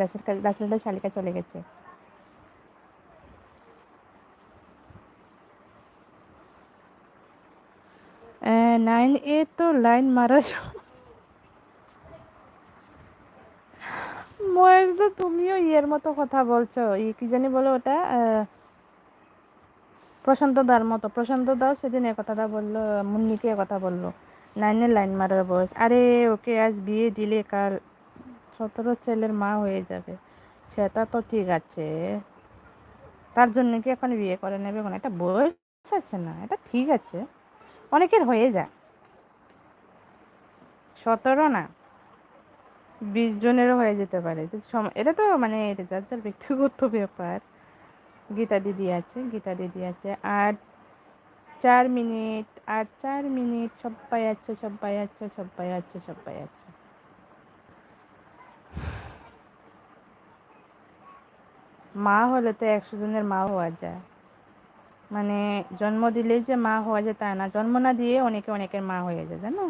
রাসেল কাজ রাসেলটা শালিকা চলে গেছে। নাইন এ তো লাইন মারা মহেশ তো তুমিও ইয়ের মতো কথা বলছো। ই, কি জানি বলো ওটা প্রশান্ত দার মতো। প্রশান্ত দাও সেদিন এ কথাটা বলল, মুন্নিকে কথা বলল। নাইনের লাইন মারার বয়স। আরে, ওকে আজ বিয়ে দিলে কাল সতেরো ছেলের মা হয়ে যাবে। সেটা তো ঠিক আছে। তার জন্য কি এখন বিয়ে করে নেবে কোনো? একটা বয়স আছে না, এটা ঠিক আছে। অনেকের হয়ে যায়। সতেরো না, বিশ জনেরও হয়ে যেতে পারে। এটা তো মানে এটা যার যার ব্যক্তিগত ব্যাপার। গীতা দিদি আছে, গীতা দিদি আছে। আর চার মিনিট, আর চার মিনিট সবাই আছো সবাই আছো সবাই আছো সবাই আছো। মা হলে তো একশো জনের মা হওয়া যায়। মানে জন্ম দিলেই যে মা হওয়া যায় তা না, জন্ম না দিয়ে অনেকে অনেকের মা হয়ে যায়, জানো?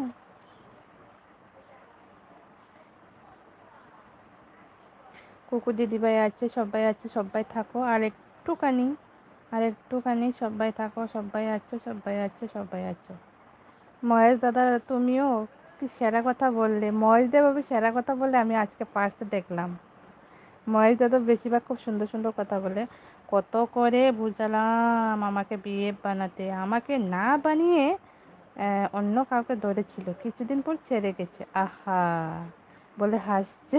কুকু দিদিভাই আছে, সবাই আছে, সবাই থাকো, আর একটুখানি আর একটুখানি সবাই থাকো, সবাই আছো সবাই আছো সবাই আছো। মহেশ দাদা, তুমিও কি সেরা কথা বললে? মহেশ দেব সেরা কথা বললে আমি আজকে পার্সে দেখলাম। মহেশ দাদা বেশিরভাগ খুব সুন্দর সুন্দর কথা বলে, কত করে বুঝালাম আমাকে বিয়ে বানাতে। আমাকে না বানিয়ে অন্য কাউকে ধরেছিল। কিছুদিন পর ছেড়ে গেছে। আহা, বলে হাসছে।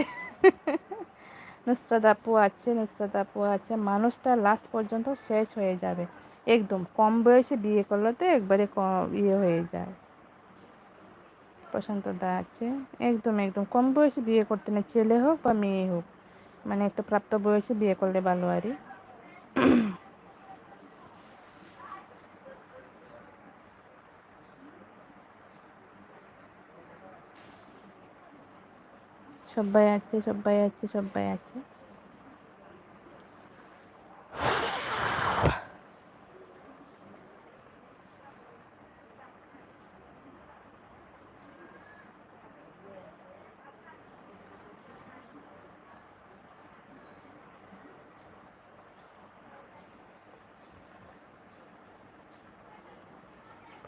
নুসরাত আপু আছে, নুসরাত আপু আছে। মানুষটা লাস্ট পর্যন্ত শেষ হয়ে যাবে। একদম কম বয়সে বিয়ে করলে তো একবারে কম ইয়ে হয়ে যায়। প্রশান্ত দা আছে। একদম একদম কম বয়সে বিয়ে করতে না ছেলে হোক বা মেয়ে হোক। মানে একটু প্রাপ্ত বয়সে বিয়ে করলে ভালো আরই সবাই আছে সবাই আছে সবাই আছে।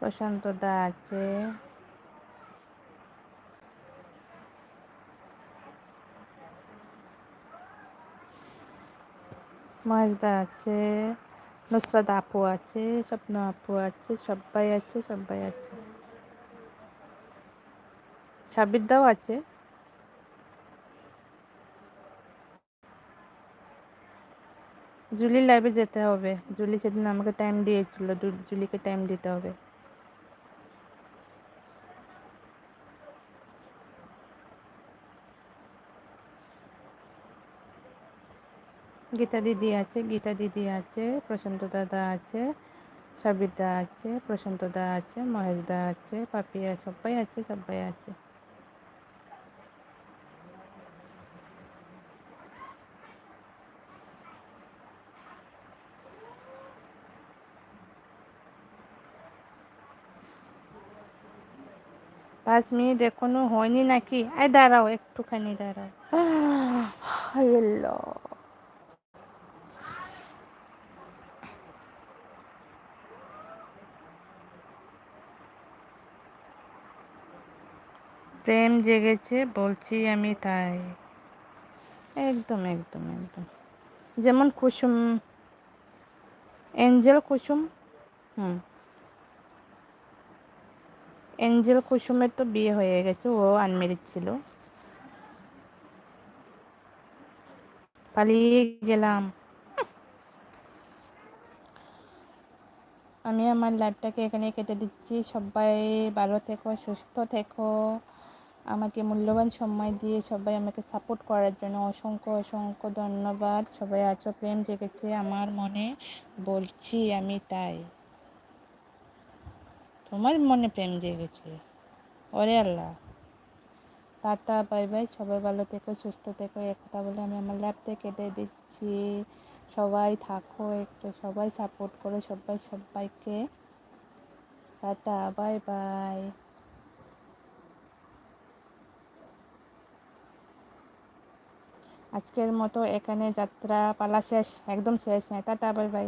প্রশান্ত দা আছে। মহেশদা আছে। নুসরাত আপু আছে, স্বপ্ন আপু আছে সবাই আছে সবাই আছে। সাবিরদাও আছে। জুলির লাইভে যেতে হবে। জুলি সেদিন আমাকে টাইম দিয়েছিল। জুলিকে টাইম দিতে হবে। গীতা দিদি আছে, গীতা দিদি আছে, প্রশান্ত দাদা আছে, সাবির দা আছে, প্রশান্ত দা আছে, মহেশ দা আছে, পাপিয়া সবাই আছে সবাই আছে। পাঁচ মিনিট এখনও হয়নি নাকি? আয় দাঁড়াও, একটুখানি দাঁড়াও। প্রেম জেগেছে, বলছি আমি তাই। একদম একদম একদম। যেমন কুসুম, এঞ্জেল কুসুম, হুম। এঞ্জেল কুসুমের তো বিয়ে হয়ে গেছে, ও আনমেরিড ছিল। পালিয়ে গেলাম। আমি আমার লাইফটাকে এখানে কেটে দিচ্ছি। সবাই ভালো থেকো, সুস্থ থেকো। আমাকে মূল্যবান সময় দিয়ে সবাই আমাকে সাপোর্ট করার জন্য অসংখ্য অসংখ্য ধন্যবাদ। সবাই আছো, প্রেম জেগেছে আমার মনে। বলছি আমি তাই। তোমার মনে প্রেম জেগেছে? ওরে আল্লাহ। টাটা বাই বাই সবাই ভালো থেকো, সুস্থ থেকো। একটা বলে আমি আমার ল্যাবটা কেটে দিচ্ছি। সবাই থাকো একটু, সবাই সাপোর্ট করো, সবাই, সবাইকে। টাটা বাই বাই আজকের মতো এখানে যাত্রা পালা শেষ একদম শেষ। হ্যাঁ টাটা বাই বাই।